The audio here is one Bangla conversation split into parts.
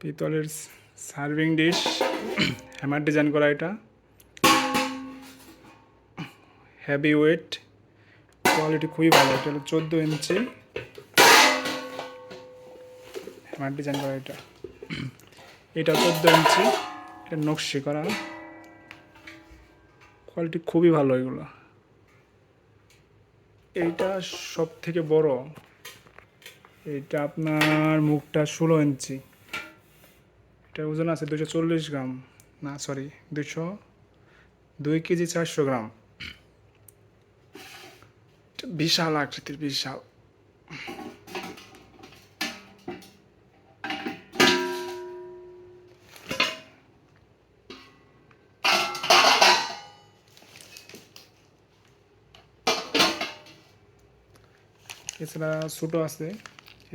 পিতলের সার্ভিং ডিশ হ্যামার ডিজাইন করা এটা। হেভি ওয়েট কোয়ালিটি খুবই ভালো। এটা হলো চোদ্দ ইঞ্চি হ্যামার ডিজাইন করা এটা। এটা চোদ্দ ইঞ্চি এটা নকশি করা। কোয়ালিটি খুবই ভালো এগুলো। এইটা সব থেকে বড়। এইটা আপনার মুখটা ষোলো ইঞ্চি এটার ওজন আছে দুশো চল্লিশ গ্রাম। না সরি দুশো দুই কেজি চারশো গ্রাম। বিশাল আকৃতির, বিশাল। এছাড়া ছোটো আছে,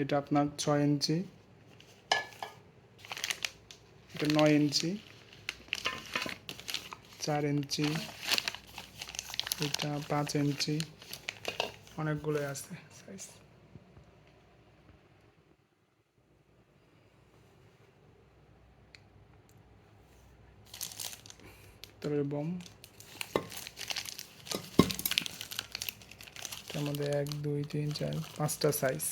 এটা আপনার ছয় ইঞ্চি। এটা নয় ইঞ্চি, চার ইঞ্চি, এটা পাঁচ ইঞ্চি অনেকগুলো আছে সাইজ তবে বম। মধ্যে এক, দুই, তিন, চার, পাঁচটা সাইজ